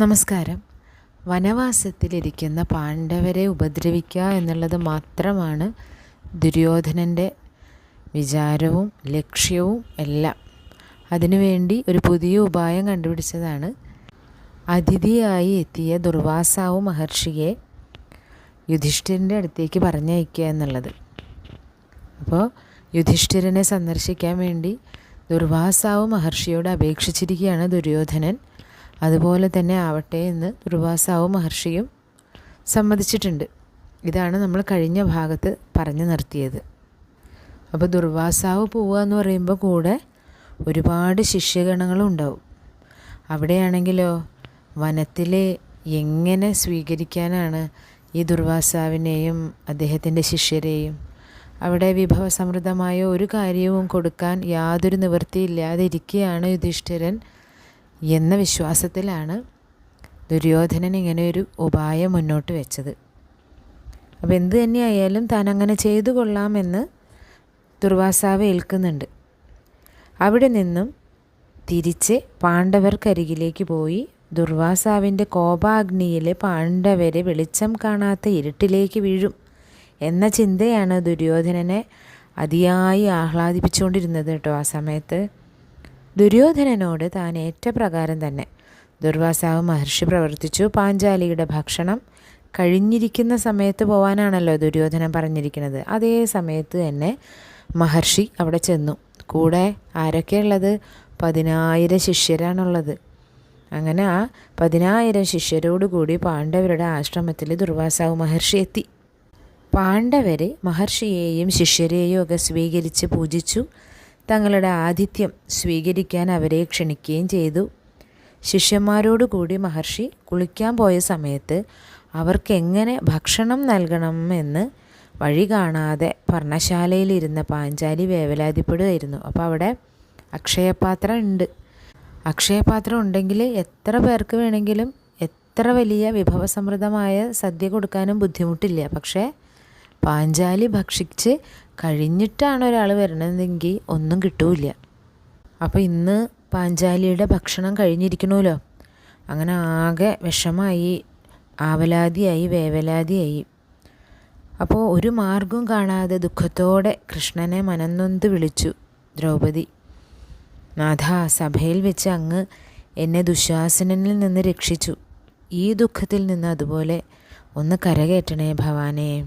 നമസ്കാരം. വനവാസത്തിലിരിക്കുന്ന പാണ്ഡവരെ ഉപദ്രവിക്കുക എന്നുള്ളത് മാത്രമാണ് ദുര്യോധനന്റെ വിചാരവും ലക്ഷ്യവും എല്ലാം. അതിനുവേണ്ടി ഒരു പുതിയ ഉപായം കണ്ടുപിടിച്ചതാണ്. അതിഥിയായി എത്തിയ ദുർവാസാവു മഹർഷിയെ യുധിഷ്ഠിരന്റെ അടുത്തേക്ക് പറഞ്ഞയക്കുക എന്നുള്ളത്. അപ്പോൾ യുധിഷ്ഠിരനെ സന്ദർശിക്കാൻ വേണ്ടി ദുർവാസാവ് മഹർഷിയോട് അപേക്ഷിച്ചിരിക്കുകയാണ് ദുര്യോധനൻ. അതുപോലെ തന്നെ ആവട്ടെ എന്ന് ദുർവാസാവ് മഹർഷിയും സമ്മതിച്ചിട്ടുണ്ട്. ഇതാണ് നമ്മൾ കഴിഞ്ഞ ഭാഗത്ത് പറഞ്ഞു നിർത്തിയത്. അപ്പോൾ ദുർവാസാവ് പോവുക എന്ന് പറയുമ്പോൾ കൂടെ ഒരുപാട് ശിഷ്യഗണങ്ങളും ഉണ്ടാവും. അവിടെയാണെങ്കിലോ വനത്തിലെ എങ്ങനെ സ്വീകരിക്കാനാണ് ഈ ദുർവാസാവിനെയും അദ്ദേഹത്തിന്റെ ശിഷ്യരെയും അവിടെ വിഭവസമൃദ്ധമായ ഒരു കാര്യവും കൊടുക്കാൻ യാതൊരു നിവൃത്തിയില്ലാതെ ഇരിക്കുകയാണ് യുധിഷ്ഠിരൻ എന്ന വിശ്വാസത്തിലാണ് ദുര്യോധനൻ ഇങ്ങനെ ഒരു ഉപായം മുന്നോട്ട് വെച്ചത്. അപ്പോൾ എന്ത് തന്നെയായാലും താൻ അങ്ങനെ ചെയ്തു കൊള്ളാമെന്ന് ദുർവാസാവ് ഏൽക്കുന്നുണ്ട്. അവിടെ നിന്നും തിരിച്ച് പാണ്ഡവർക്കരികിലേക്ക് പോയി ദുർവാസാവിന്റെ കോപാഗ്നിയിലെ പാണ്ഡവരെ വെളിച്ചം കാണാത്ത ഇരുട്ടിലേക്ക് വീഴും എന്ന ചിന്തയാണ് ദുര്യോധനനെ അതിയായി ആഹ്ലാദിപ്പിച്ചുകൊണ്ടിരുന്നത് കേട്ടോ ആ സമയത്ത്. ദുര്യോധനനോട് താൻ ഏറ്റ പ്രകാരം തന്നെ. ദുർവാസാവ് മഹർഷി പ്രവർത്തിച്ചു. പാഞ്ചാലിയുടെ ഭക്ഷണം കഴിഞ്ഞിരിക്കുന്ന സമയത്ത് പോവാനാണല്ലോ ദുര്യോധനൻ പറഞ്ഞിരിക്കുന്നത്. അതേ സമയത്ത് തന്നെ മഹർഷി അവിടെ ചെന്നു. കൂടെ ആരൊക്കെയുള്ളത് പതിനായിരം ശിഷ്യരാണുള്ളത്. അങ്ങനെ ആ പതിനായിരം ശിഷ്യരോടുകൂടി പാണ്ഡവരുടെ ആശ്രമത്തിൽ ദുർവാസാവ് മഹർഷി എത്തി. പാണ്ഡവരെ മഹർഷിയെയും ശിഷ്യരെയും ഒക്കെ സ്വീകരിച്ച് പൂജിച്ചു. തങ്ങളുടെ ആതിഥ്യം സ്വീകരിക്കാൻ അവരെ ക്ഷണിക്കുകയും ചെയ്തു. ശിഷ്യന്മാരോടുകൂടി മഹർഷി കുളിക്കാൻ പോയ സമയത്ത് അവർക്കെങ്ങനെ ഭക്ഷണം നൽകണമെന്ന് വഴി കാണാതെ പർണശാലയിലിരുന്ന പാഞ്ചാലി വേവലാതിപ്പെടുകയായിരുന്നു. അപ്പോൾ അവിടെ അക്ഷയപാത്രം ഉണ്ട്. അക്ഷയപാത്രം ഉണ്ടെങ്കിൽ എത്ര പേർക്ക് വേണമെങ്കിലും എത്ര വലിയ വിഭവസമൃദ്ധമായ സദ്യ കൊടുക്കാനും ബുദ്ധിമുട്ടില്ല. പക്ഷേ പാഞ്ചാലി ഭക്ഷിച്ച് കഴിഞ്ഞിട്ടാണ് ഒരാൾ വരണതെങ്കിൽ ഒന്നും കിട്ടൂല അപ്പോൾ ഇന്ന് പാഞ്ചാലിയുടെ ഭക്ഷണം കഴിഞ്ഞിരിക്കണമല്ലോ അങ്ങനെ ആകെ വിഷമായി ആവലാതിയായി വേവലാതിയായി. അപ്പോൾ ഒരു മാർഗവും കാണാതെ ദുഃഖത്തോടെ കൃഷ്ണനെ മനന്നൊന്ത് വിളിച്ചു ദ്രൗപദി. നാഥ സഭയിൽ വെച്ച് അങ്ങ് എന്നെ ദുശാസനനിൽ നിന്ന് രക്ഷിച്ചു. ഈ ദുഃഖത്തിൽ നിന്ന് അതുപോലെ ഒന്ന് കരകയറ്റണേ ഭവാനേ.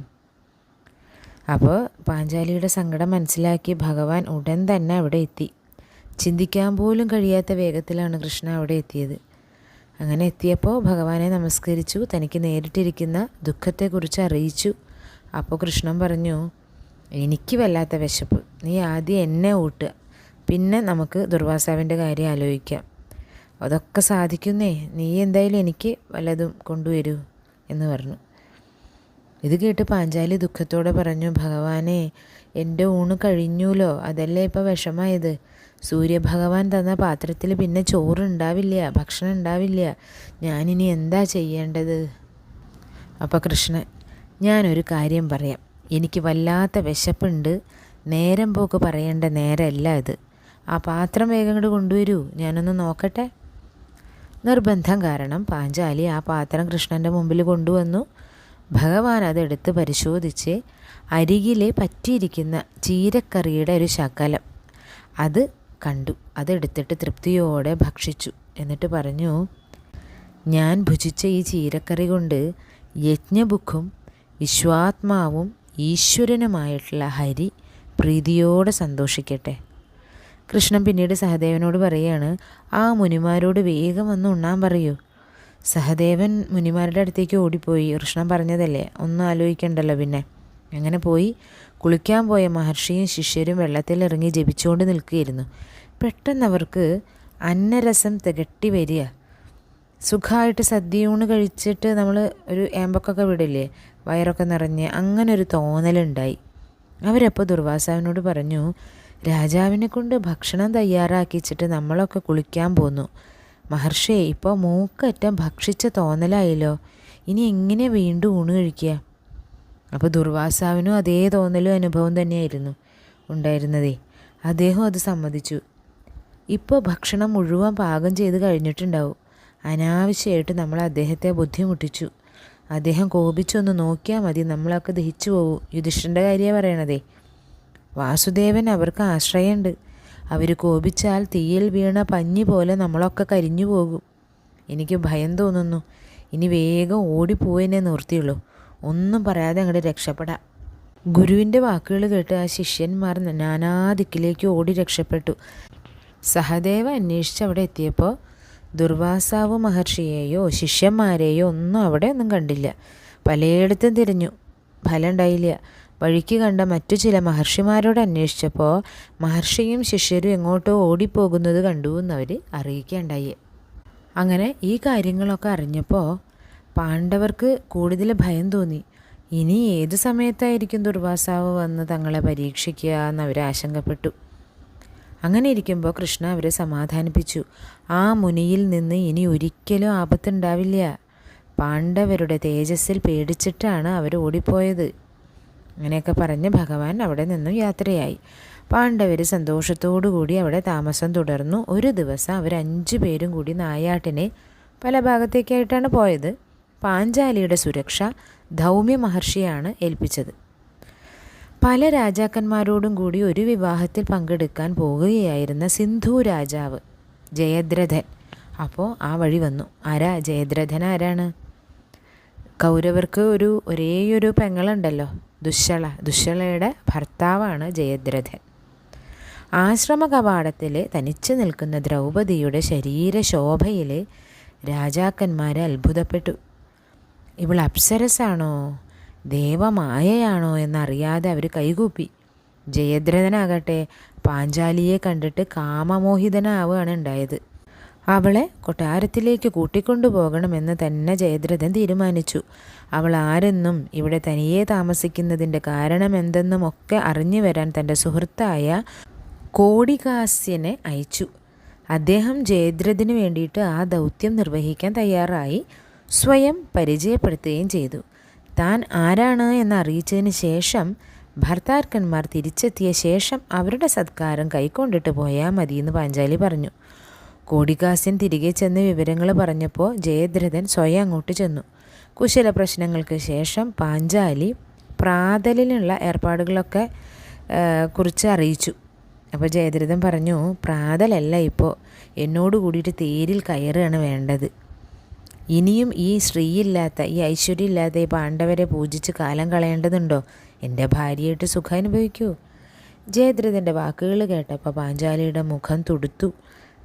അപ്പോൾ പാഞ്ചാലിയുടെ സങ്കടം മനസ്സിലാക്കി ഭഗവാൻ ഉടൻ തന്നെ അവിടെ എത്തി. ചിന്തിക്കാൻ പോലും കഴിയാത്ത വേഗത്തിലാണ് കൃഷ്ണ അവിടെ എത്തിയത്. അങ്ങനെ എത്തിയപ്പോൾ ഭഗവാനെ നമസ്കരിച്ചു തനിക്ക് നേരിട്ടിരിക്കുന്ന ദുഃഖത്തെക്കുറിച്ച് അറിയിച്ചു. അപ്പോൾ കൃഷ്ണൻ പറഞ്ഞു എനിക്ക് വല്ലാത്ത വിശപ്പ്. നീ ആദ്യം എന്നെ ഊട്ടുക പിന്നെ നമുക്ക് ദുർവാസാവിന്റെ കാര്യം ആലോചിക്കാം. അതൊക്കെ സാധിക്കുന്നേ. നീ എന്തായാലും എനിക്ക് വല്ലതും കൊണ്ടുവരൂ എന്ന് പറഞ്ഞു. ഇത് കേട്ട് പാഞ്ചാലി ദുഃഖത്തോടെ പറഞ്ഞു ഭഗവാനെ എന്റെ ഊണ് കഴിഞ്ഞൂലോ? അതല്ലേ ഇപ്പോൾ വിഷമായത്? സൂര്യഭഗവാൻ തന്ന പാത്രത്തിൽ പിന്നെ ചോറുണ്ടാവില്ല ഭക്ഷണം ഉണ്ടാവില്ല. ഞാനിനി എന്താ ചെയ്യേണ്ടത്? അപ്പോൾ കൃഷ്ണൻ ഞാനൊരു കാര്യം പറയാം. എനിക്ക് വല്ലാത്ത വിശപ്പുണ്ട്. നേരം പോക്ക് പറയേണ്ട നേരമല്ല ഇത്. ആ പാത്രം വേഗം ഇങ്ങോട്ട് കൊണ്ടുവരൂ. ഞാനൊന്ന് നോക്കട്ടെ? നിർബന്ധം കാരണം പാഞ്ചാലി ആ പാത്രം കൃഷ്ണന്റെ മുമ്പിൽ കൊണ്ടുവന്നു. ഭഗവാൻ അതെടുത്ത് പരിശോധിച്ച് അരികിലെ പറ്റിയിരിക്കുന്ന ചീരക്കറിയുടെ ഒരു ശകലം അത് കണ്ടു. അതെടുത്തിട്ട് തൃപ്തിയോടെ ഭക്ഷിച്ചു. എന്നിട്ട് പറഞ്ഞു ഞാൻ ഭുജിച്ച ഈ ചീരക്കറി കൊണ്ട് യജ്ഞബുക്കും വിശ്വാത്മാവും ഈശ്വരനുമായിട്ടുള്ള ഹരി പ്രീതിയോടെ സന്തോഷിക്കട്ടെ. കൃഷ്ണൻ പിന്നീട് സഹദേവനോട് പറയുകയാണ് ആ മുനിമാരോട് വേഗം വന്ന് ഉണ്ണാൻ പറയൂ. സഹദേവൻ മുനിമാരുടെ അടുത്തേക്ക് ഓടിപ്പോയി. കൃഷ്ണൻ പറഞ്ഞതല്ലേ? ഒന്നും ആലോചിക്കണ്ടല്ലോ പിന്നെ. അങ്ങനെ പോയി കുളിക്കാൻ പോയ മഹർഷിയും ശിഷ്യരും വെള്ളത്തിൽ ഇറങ്ങി ജപിച്ചുകൊണ്ട് നിൽക്കുകയായിരുന്നു. പെട്ടെന്ന് അവർക്ക് അന്നരസം തികട്ടി വരിക. സുഖമായിട്ട് സദ്യയൂണ് കഴിച്ചിട്ട് നമ്മൾ ഒരു ഏമ്പക്കൊക്കെ വിടില്ലേ? വയറൊക്കെ നിറഞ്ഞ് അങ്ങനെ ഒരു തോന്നലുണ്ടായി. അവരപ്പോൾ ദുർവാസാവിനോട് പറഞ്ഞു രാജാവിനെ കൊണ്ട് ഭക്ഷണം തയ്യാറാക്കിച്ചിട്ട് നമ്മളൊക്കെ കുളിക്കാൻ പോന്നു. മഹർഷിയെ ഇപ്പോൾ മൂക്കറ്റം ഭക്ഷിച്ച തോന്നലായല്ലോ. ഇനി എങ്ങനെ വീണ്ടും ഊണ് കഴിക്കുക? അപ്പോൾ ദുർവാസാവിനും അതേ തോന്നലും അനുഭവം തന്നെയായിരുന്നു ഉണ്ടായിരുന്നതേ. അദ്ദേഹം അത് സമ്മതിച്ചു. ഇപ്പോൾ ഭക്ഷണം മുഴുവൻ പാകം ചെയ്ത് കഴിഞ്ഞിട്ടുണ്ടാവും. അനാവശ്യമായിട്ട് നമ്മൾ അദ്ദേഹത്തെ ബുദ്ധിമുട്ടിച്ചു. അദ്ദേഹം കോപിച്ചൊന്ന് നോക്കിയാൽ മതി നമ്മളൊക്കെ ദഹിച്ചു പോകും യുധിഷ്ഠന്റെ കാര്യമാണ് പറയണതേ. വാസുദേവൻ അവർക്ക് ആശ്രയമുണ്ട്. അവർ കോപിച്ചാൽ തീയിൽ വീണ പഞ്ഞി പോലെ നമ്മളൊക്കെ കരിഞ്ഞു പോകും. എനിക്ക് ഭയം തോന്നുന്നു. ഇനി വേഗം ഓടിപ്പോയെന്നെ നിർത്തിയുള്ളൂ. ഒന്നും പറയാതെ അങ്ങോട്ട് രക്ഷപ്പെടാം. ഗുരുവിന്റെ വാക്കുകൾ കേട്ട് ആ ശിഷ്യന്മാർ നാനാദിക്കിലേക്ക് ഓടി രക്ഷപ്പെട്ടു. സഹദേവ അന്വേഷിച്ച് അവിടെ എത്തിയപ്പോൾ ദുർവാസാവ് മഹർഷിയെയോ ശിഷ്യന്മാരെയോ ഒന്നും അവിടെ ഒന്നും കണ്ടില്ല. പലയിടത്തും തിരഞ്ഞു. ഫലം ഉണ്ടായില്ല. വഴിക്ക് കണ്ട മറ്റു ചില മഹർഷിമാരോട് അന്വേഷിച്ചപ്പോൾ മഹർഷിയും ശിഷ്യരും എങ്ങോട്ടോ ഓടിപ്പോകുന്നത് കണ്ടു എന്നവർ അറിയിക്കുകയുണ്ടായി. അങ്ങനെ ഈ കാര്യങ്ങളൊക്കെ അറിഞ്ഞപ്പോൾ പാണ്ഡവർക്ക് കൂടുതൽ ഭയം തോന്നി. ഇനി ഏത് സമയത്തായിരിക്കും ദുർവാസാവ് വന്ന് തങ്ങളെ പരീക്ഷിക്കുക എന്നവർ ആശങ്കപ്പെട്ടു. അങ്ങനെ ഇരിക്കുമ്പോൾ കൃഷ്ണ അവരെ സമാധാനിപ്പിച്ചു. ആ മുനിയിൽ നിന്ന് ഇനി ഒരിക്കലും ആപത്തുണ്ടാവില്ല. പാണ്ഡവരുടെ തേജസ്സിൽ പേടിച്ചിട്ടാണ് അവർ ഓടിപ്പോയത്. അങ്ങനെയൊക്കെ പറഞ്ഞ് ഭഗവാൻ അവിടെ നിന്നും യാത്രയായി. പാണ്ഡവർ സന്തോഷത്തോടുകൂടി അവിടെ താമസം തുടർന്നു. ഒരു ദിവസം അവർ അഞ്ചു പേരും കൂടി നായാട്ടിനെ പല ഭാഗത്തേക്കായിട്ടാണ് പോയത്. പാഞ്ചാലിയുടെ സുരക്ഷ ധൗമ്യ മഹർഷിയാണ് ഏൽപ്പിച്ചത്. പല രാജാക്കന്മാരോടും കൂടി ഒരു വിവാഹത്തിൽ പങ്കെടുക്കാൻ പോകുകയായിരുന്ന സിന്ധു രാജാവ് ജയദ്രഥൻ. അപ്പോൾ ആ വഴി വന്നു. ആരാ? ജയദ്രഥൻ ആരാണ്? കൗരവർക്ക് ഒരു ഒരേയൊരു പെങ്ങളുണ്ടല്ലോ. ദുശ്ശള. ദുശ്ശളയുടെ ഭർത്താവാണ് ജയദ്രഥൻ. ആശ്രമ കവാടത്തിൽ തനിച്ചു നിൽക്കുന്ന ദ്രൗപദിയുടെ ശരീരശോഭയിൽ രാജാക്കന്മാർ അത്ഭുതപ്പെട്ടു. ഇവൾ അപ്സരസാണോ? ദേവമായയാണോ? എന്നറിയാതെ അവർ കൈകൂപ്പി. ജയദ്രഥനാകട്ടെ പാഞ്ചാലിയെ കണ്ടിട്ട് കാമമോഹിതനാവുകയാണ് ഉണ്ടായത്. അവളെ കൊട്ടാരത്തിലേക്ക് കൂട്ടിക്കൊണ്ടുപോകണമെന്ന് തന്നെ ജയദ്രഥൻ തീരുമാനിച്ചു. അവൾ ആരെന്നും ഇവിടെ തനിയെ താമസിക്കുന്നതിന്റെ കാരണമെന്തെന്നും ഒക്കെ അറിഞ്ഞു വരാൻ തന്റെ സുഹൃത്തായ കോടികാസ്യനെ അയച്ചു. അദ്ദേഹം ജയദ്രഥിന് വേണ്ടിയിട്ട് ആ ദൗത്യം നിർവഹിക്കാൻ തയ്യാറായി സ്വയം പരിചയപ്പെടുത്തുകയും ചെയ്തു. താൻ ആരാണ് എന്ന് അറിയിച്ചതിന് ശേഷം ഭർത്താക്കന്മാർ തിരിച്ചെത്തിയ ശേഷം അവരുടെ സത്കാരം കൈക്കൊണ്ടിട്ട് പോയാൽ മതിയെന്ന് പാഞ്ചാലി പറഞ്ഞു. കോടികാസ്യൻ തിരികെ ചെന്ന് വിവരങ്ങൾ പറഞ്ഞപ്പോൾ ജയദ്രഥൻ സ്വയം അങ്ങോട്ട് ചെന്നു. കുശല പ്രശ്നങ്ങൾക്ക് ശേഷം പാഞ്ചാലി പ്രാതലിനുള്ള ഏർപ്പാടുകളൊക്കെ കുറിച്ച് അറിയിച്ചു. അപ്പോൾ ജയദ്രഥൻ പറഞ്ഞു പ്രാതലല്ല ഇപ്പോൾ എന്നോട് കൂടിയിട്ട് തേരിൽ കയറുകയാണ് വേണ്ടത്. ഇനിയും ഈ സ്ത്രീയില്ലാത്ത ഈ ഐശ്വര്യമില്ലാത്ത ഈ പാണ്ഡവരെ പൂജിച്ച് കാലം കളയേണ്ടതുണ്ടോ? എന്റെ ഭാര്യയായിട്ട് സുഖം അനുഭവിക്കൂ. ജയദ്രഥന്റെ വാക്കുകൾ കേട്ടപ്പോൾ പാഞ്ചാലിയുടെ മുഖം തുടുത്തു.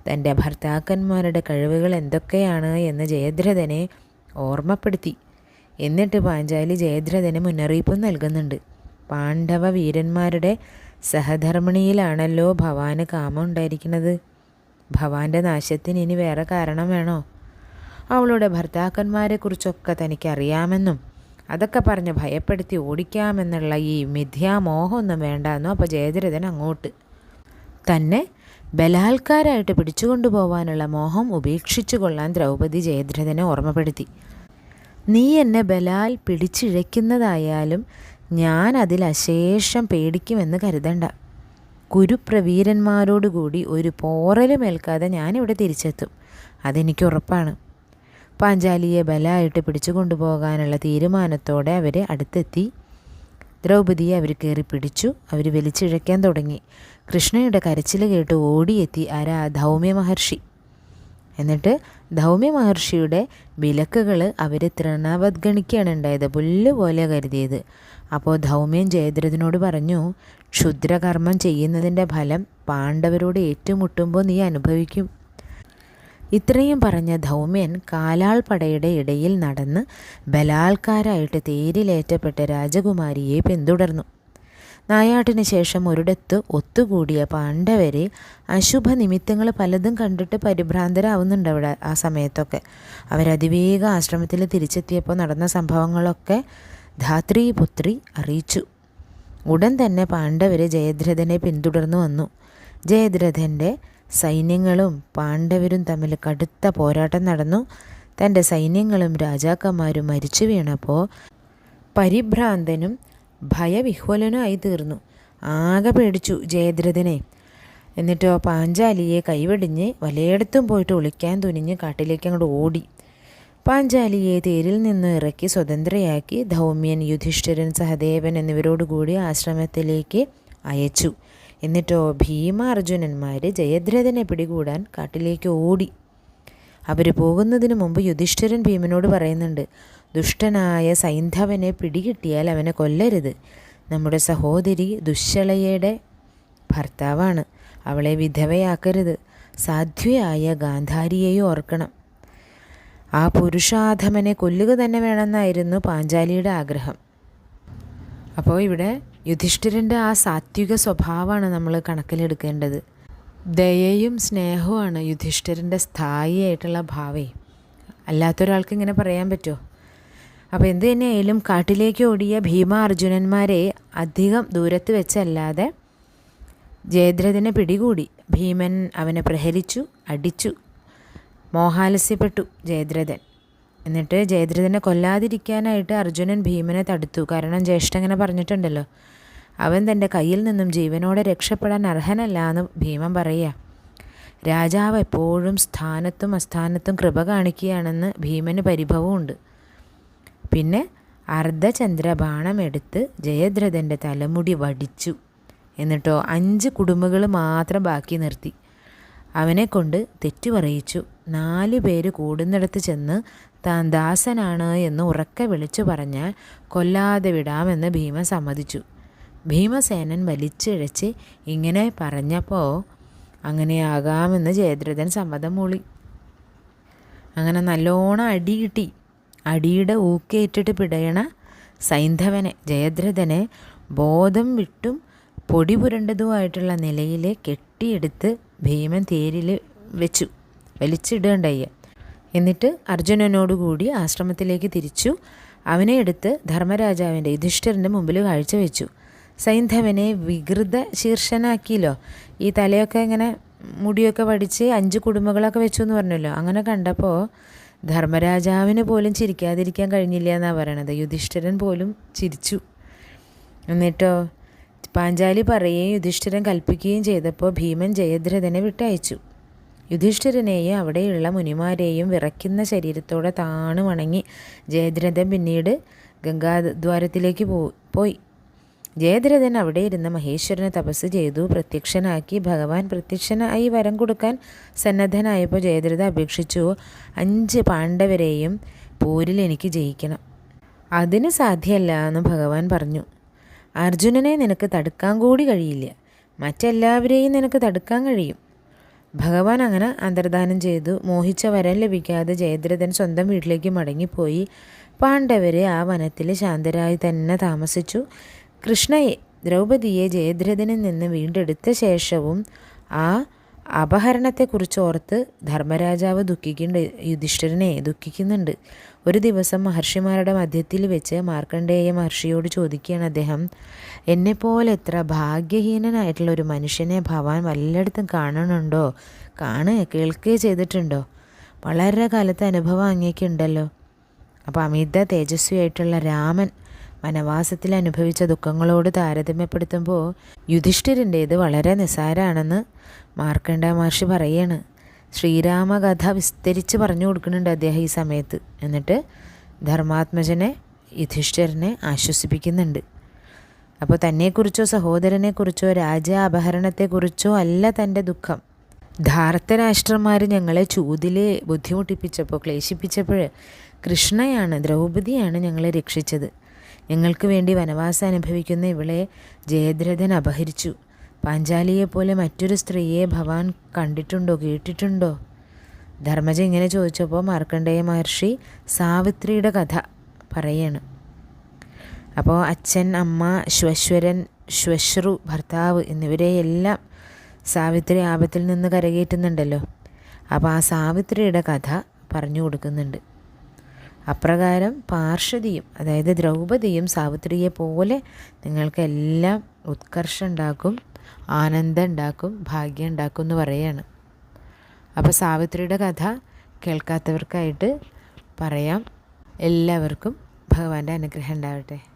തന്റെ ഭർത്താക്കന്മാരുടെ കഴിവുകൾ എന്തൊക്കെയാണ് എന്ന് ജയദ്രഥനെ ഓർമ്മപ്പെടുത്തി. എന്നിട്ട് പാഞ്ചാലി ജയദ്രഥന് മുന്നറിയിപ്പും നൽകുന്നുണ്ട്. പാണ്ഡവ വീരന്മാരുടെ സഹധർമ്മിണിയിലാണല്ലോ ഭവാന് കാമം ഉണ്ടായിരിക്കുന്നത്. ഭവാന്റെ നാശത്തിന് ഇനി വേറെ കാരണം വേണോ? അവളുടെ ഭർത്താക്കന്മാരെക്കുറിച്ചൊക്കെ തനിക്കറിയാമെന്നും അതൊക്കെ പറഞ്ഞ് ഭയപ്പെടുത്തി ഓടിക്കാമെന്നുള്ള ഈ മിഥ്യാമോഹമൊന്നും വേണ്ടാന്നോ അപ്പോൾ ജയദ്രഥൻ അങ്ങോട്ട്. തന്നെ ബലാത്കാരായിട്ട് പിടിച്ചുകൊണ്ടുപോവാനുള്ള മോഹം ഉപേക്ഷിച്ചു കൊള്ളാൻ ദ്രൗപദി ജയദ്രഥനെ ഓർമ്മപ്പെടുത്തി. നീ എന്നെ ബലാൽ പിടിച്ചിഴയ്ക്കുന്നതായാലും ഞാൻ അതിൽ അശേഷം പേടിക്കുമെന്ന് കരുതണ്ട. കുരുപ്രവീരന്മാരോടുകൂടി ഒരു പോറലുമേൽക്കാതെ ഞാനിവിടെ തിരിച്ചെത്തും. അതെനിക്ക് ഉറപ്പാണ്. പാഞ്ചാലിയെ ബലമായിട്ട് പിടിച്ചു കൊണ്ടുപോകാനുള്ള തീരുമാനത്തോടെ അവരെ അടുത്തെത്തി. ദ്രൗപദിയെ അവർ കയറി പിടിച്ചു. അവർ വലിച്ചിഴയ്ക്കാൻ തുടങ്ങി. കൃഷ്ണയുടെ കരച്ചിൽ കേട്ട് ഓടിയെത്തി ആരാ ധൗമ്യ മഹർഷി. എന്നിട്ട് ധൗമ്യ മഹർഷിയുടെ വിലക്കുകൾ അവർ തൃണവദ്ഗണിക്കുകയാണ് ഉണ്ടായത് പുല്ല് പോലെ കരുതിയത്. അപ്പോൾ ധൗമ്യൻ ജയദ്രഥനോട് പറഞ്ഞു ക്ഷുദ്രകർമ്മം ചെയ്യുന്നതിന്റെ ഫലം പാണ്ഡവരോട് ഏറ്റുമുട്ടുമ്പോൾ നീ അനുഭവിക്കും. ഇത്രയും പറഞ്ഞ ധൗമ്യൻ കാലാൾപ്പടയുടെ ഇടയിൽ നടന്ന് ബലാത്കാരായിട്ട് തേരിലേറ്റപ്പെട്ട രാജകുമാരിയെ പിന്തുടർന്നു. നായാട്ടിന് ശേഷം ഒരിടത്ത് ഒത്തുകൂടിയ പാണ്ഡവരെ അശുഭ നിമിത്തങ്ങൾ പലതും കണ്ടിട്ട് പരിഭ്രാന്തരാവുന്നുണ്ട് അവിടെ ആ സമയത്തൊക്കെ. അവരതിവേഗ ആശ്രമത്തിൽ തിരിച്ചെത്തിയപ്പോൾ നടന്ന സംഭവങ്ങളൊക്കെ ധാത്രീപുത്രി അറിയിച്ചു. ഉടൻ തന്നെ പാണ്ഡവർ ജയദ്രഥനെ പിന്തുടർന്നു വന്നു. ജയദ്രഥന്റെ സൈന്യങ്ങളും പാണ്ഡവരും തമ്മിൽ കടുത്ത പോരാട്ടം നടന്നു. തന്റെ സൈന്യങ്ങളും രാജാക്കന്മാരും മരിച്ചു വീണപ്പോൾ പരിഭ്രാന്തനും ഭയവിഹ്വലനുമായി തീർന്നു. ആകെ പേടിച്ചു ജയദ്രഥനെ. എന്നിട്ടോ പാഞ്ചാലിയെ കൈവെടിഞ്ഞ് വലയിടത്തും പോയിട്ട് ഒളിക്കാൻ തുനിഞ്ഞ് കാട്ടിലേക്ക് അങ്ങോട്ട് ഓടി. പാഞ്ചാലിയെ തേരിൽ നിന്ന് ഇറക്കി സ്വതന്ത്രയാക്കി ധൗമ്യൻ യുധിഷ്ഠിരൻ സഹദേവൻ എന്നിവരോടുകൂടി ആശ്രമത്തിലേക്ക് അയച്ചു. എന്നിട്ടോ ഭീമ അർജുനന്മാർ ജയദ്രഥനെ പിടികൂടാൻ കാട്ടിലേക്ക് ഓടി. അവർ പോകുന്നതിന് മുമ്പ് യുധിഷ്ഠിരൻ ഭീമനോട് പറയുന്നുണ്ട് ദുഷ്ടനായ സൈന്ധവനെ പിടികിട്ടിയാൽ അവനെ കൊല്ലരുത്. നമ്മുടെ സഹോദരി ദുശ്ശളയുടെ ഭർത്താവാണ്. അവളെ വിധവയാക്കരുത്. സാധ്വയായ ഗാന്ധാരിയെയും ഓർക്കണം. ആ പുരുഷാധമനെ കൊല്ലുക തന്നെ വേണമെന്നായിരുന്നു പാഞ്ചാലിയുടെ ആഗ്രഹം. അപ്പോൾ ഇവിടെ യുധിഷ്ഠിരന്റെ ആ സാത്വിക സ്വഭാവമാണ് നമ്മൾ കണക്കിലെടുക്കേണ്ടത്. ദയയും സ്നേഹവുമാണ് യുധിഷ്ഠിരന്റെ സ്ഥായിയായിട്ടുള്ള ഭാവേ. അല്ലാത്തൊരാൾക്ക് ഇങ്ങനെ പറയാൻ പറ്റുമോ? അപ്പോൾ എന്ത് തന്നെയായാലും കാട്ടിലേക്ക് ഓടിയ ഭീമ അർജുനന്മാരെ അധികം ദൂരത്ത് വെച്ചല്ലാതെ ജയദ്രഥനെ പിടികൂടി ഭീമൻ അവനെ പ്രഹരിച്ചു അടിച്ചു മോഹാലസ്യപ്പെട്ടു ജയദ്രഥൻ. എന്നിട്ട് ജയദ്രഥനെ കൊല്ലാതിരിക്കാനായിട്ട് അർജുനൻ ഭീമനെ തടുത്തു. കാരണം ജ്യേഷ്ഠ അങ്ങനെ പറഞ്ഞിട്ടുണ്ടല്ലോ. അവൻ തന്റെ കയ്യിൽ നിന്നും ജീവനോടെ രക്ഷപ്പെടാൻ അർഹനല്ല എന്ന് ഭീമൻ പറയുക. രാജാവ് എപ്പോഴും സ്ഥാനത്തും അസ്ഥാനത്തും കൃപ കാണിക്കുകയാണെന്ന് ഭീമന് പരിഭവമുണ്ട്. പിന്നെ അർദ്ധചന്ദ്ര ബാണമെടുത്ത് ജയദ്രഥന്റെ തലമുടി വടിച്ചു. എന്നിട്ടോ അഞ്ച് കുടുംബങ്ങൾ മാത്രം ബാക്കി നിർത്തി. അവനെ കൊണ്ട് തെറ്റു പറയിച്ചു നാല് പേര് കൂടുന്നിടത്ത് ചെന്ന് താൻ ദാസനാണ് എന്ന് ഉറക്കെ വിളിച്ചു പറഞ്ഞാൽ കൊല്ലാതെ വിടാമെന്ന് ഭീമൻ സമ്മതിച്ചു. ഭീമസേനൻ വലിച്ചിഴച്ച് ഇങ്ങനെ പറഞ്ഞപ്പോൾ അങ്ങനെയാകാമെന്ന് ജയദ്രഥൻ സമ്മതം മൂളി. അങ്ങനെ നല്ലോണം അടി കിട്ടി. അടിയുടെ ഊക്കേറ്റിട്ട് പിടയണ സൈന്ധവനെ ജയദ്രഥനെ ബോധം വിട്ടും പൊടി പുരണ്ടതുമായിട്ടുള്ള നിലയിൽ കെട്ടിയെടുത്ത് ഭീമൻ തേരിൽ വെച്ചു. വലിച്ചിടുകയുണ്ടായി എന്നിട്ട് അർജുനനോടുകൂടി ആശ്രമത്തിലേക്ക് തിരിച്ചു. അവനെ എടുത്ത് ധർമ്മരാജാവിന്റെ യുധിഷ്ഠിരന്റെ മുമ്പിൽ കാഴ്ചവെച്ചു. സൈന്ധവനെ വികൃത ശീർഷനാക്കിയല്ലോ. ഈ തലയൊക്കെ ഇങ്ങനെ മുടിയൊക്കെ വടിച്ച് അഞ്ച് കുടുംബങ്ങളൊക്കെ വെച്ചു എന്ന് പറഞ്ഞല്ലോ. അങ്ങനെ കണ്ടപ്പോൾ ധർമ്മരാജാവിന് പോലും ചിരിക്കാതിരിക്കാൻ കഴിഞ്ഞില്ല എന്നാണ് പറയണത്. യുധിഷ്ഠിരൻ പോലും ചിരിച്ചു. എന്നിട്ടോ പാഞ്ചാലി പറയുകയും യുധിഷ്ഠിരൻ കൽപ്പിക്കുകയും ചെയ്തപ്പോൾ ഭീമൻ ജയദ്രഥനെ വിട്ടയച്ചു. യുധിഷ്ഠിരനെയും അവിടെയുള്ള മുനിമാരെയും വിറയ്ക്കുന്ന ശരീരത്തോടെ താണു വണങ്ങി ജയദ്രഥൻ പിന്നീട് ഗംഗാദ്വാരത്തിലേക്ക് പോയി. ജയദ്രഥൻ അവിടെ ഇരുന്ന് മഹേശ്വരനെ തപസ് ചെയ്തു. പ്രത്യക്ഷനാക്കി ഭഗവാൻ പ്രത്യക്ഷനായി വരം കൊടുക്കാൻ സന്നദ്ധനായപ്പോൾ ജയദ്രഥ അപേക്ഷിച്ചു അഞ്ച് പാണ്ഡവരെയും പോരിൽ എനിക്ക് ജയിക്കണം. അതിന് സാധ്യമല്ല എന്ന് ഭഗവാൻ പറഞ്ഞു. അർജുനനെ നിനക്ക് തടുക്കാൻ കൂടി കഴിയില്ല. മറ്റെല്ലാവരെയും നിനക്ക് തടുക്കാൻ കഴിയും. ഭഗവാൻ അങ്ങനെ അന്തർദാനം ചെയ്തു. മോഹിച്ച വരം ലഭിക്കാതെ ജയദ്രഥൻ സ്വന്തം വീട്ടിലേക്ക് മടങ്ങിപ്പോയി. പാണ്ഡവരെ ആ വനത്തിൽ ശാന്തരായി തന്നെ താമസിച്ചു. കൃഷ്ണയെ ദ്രൗപദിയെ ജയദ്രഥനിൽ നിന്ന് വീണ്ടെടുത്ത ശേഷവും ആ അപഹരണത്തെക്കുറിച്ച് ഓർത്ത് ധർമ്മരാജാവ് ദുഃഖിക്കുന്നുണ്ട് യുധിഷ്ഠിരനെ ദുഃഖിക്കുന്നുണ്ട്. ഒരു ദിവസം മഹർഷിമാരുടെ മധ്യത്തിൽ വെച്ച് മാർക്കണ്ഡേയ മഹർഷിയോട് ചോദിക്കുകയാണ് അദ്ദേഹം എന്നെപ്പോലെ എത്ര ഭാഗ്യഹീനനായിട്ടുള്ള ഒരു മനുഷ്യനെ ഭവാൻ വല്ലയിടത്തും കാണണുണ്ടോ കാണുക കേൾക്കുകയോ ചെയ്തിട്ടുണ്ടോ? വളരെ കാലത്തെ അനുഭവം അങ്ങേക്കുണ്ടല്ലോ അപ്പോൾ അമിത തേജസ്വിയായിട്ടുള്ള രാമൻ വനവാസത്തിൽ അനുഭവിച്ച ദുഃഖങ്ങളോട് താരതമ്യപ്പെടുത്തുമ്പോൾ യുധിഷ്ഠിരന്റേത് വളരെ നിസ്സാരമാണെന്ന് മാർക്കണ്ഡ മഹർഷി പറയാണ്. ശ്രീരാമകഥ വിസ്തരിച്ച് പറഞ്ഞു കൊടുക്കുന്നുണ്ട് അദ്ദേഹം ഈ സമയത്ത്. എന്നിട്ട് ധർമാത്മജനെ യുധിഷ്ഠിരനെ ആശ്വസിപ്പിക്കുന്നുണ്ട്. അപ്പോൾ തന്നെക്കുറിച്ചോ സഹോദരനെക്കുറിച്ചോ രാജ അപഹരണത്തെക്കുറിച്ചോ അല്ല തന്റെ ദുഃഖം. ധാർത്തരാഷ്ട്രന്മാർ ഞങ്ങളെ ചൂതിൽ ബുദ്ധിമുട്ടിപ്പിച്ചപ്പോൾ ക്ലേശിപ്പിച്ചപ്പോൾ കൃഷ്ണയാണ് ദ്രൗപതിയാണ് ഞങ്ങളെ രക്ഷിച്ചത്. ഞങ്ങൾക്ക് വേണ്ടി വനവാസം അനുഭവിക്കുന്ന ഇവളെ ജയദ്രഥൻ അപഹരിച്ചു. പാഞ്ചാലിയെപ്പോലെ മറ്റൊരു സ്ത്രീയെ ഭവാൻ കണ്ടിട്ടുണ്ടോ കേട്ടിട്ടുണ്ടോ? ധർമ്മജ ഇങ്ങനെ ചോദിച്ചപ്പോൾ മാർക്കണ്ഡേയ മഹർഷി സാവിത്രിയുടെ കഥ പറയാണ്. അപ്പോൾ അച്ഛൻ അമ്മ ശ്വശ്വരൻ ശ്വശ്രു ഭർത്താവ് എന്നിവരെയെല്ലാം സാവിത്രി ആപത്തിൽ നിന്ന് കരകയറ്റുന്നുണ്ടല്ലോ. അപ്പോൾ ആ സാവിത്രിയുടെ കഥ പറഞ്ഞു കൊടുക്കുന്നുണ്ട്. അപ്രകാരം പാർശ്വതിയും അതായത് ദ്രൗപദിയും സാവിത്രിയെ പോലെ നിങ്ങൾക്കെല്ലാം ഉത്കർഷം ഉണ്ടാക്കും ആനന്ദം ഉണ്ടാക്കും ഭാഗ്യം ഉണ്ടാക്കും എന്ന് പറയാണ്. അപ്പോൾ സാവിത്രിയുടെ കഥ കേൾക്കാത്തവർക്കായിട്ട് പറയാം. എല്ലാവർക്കും ഭഗവാന്റെ അനുഗ്രഹം ഉണ്ടാവട്ടെ.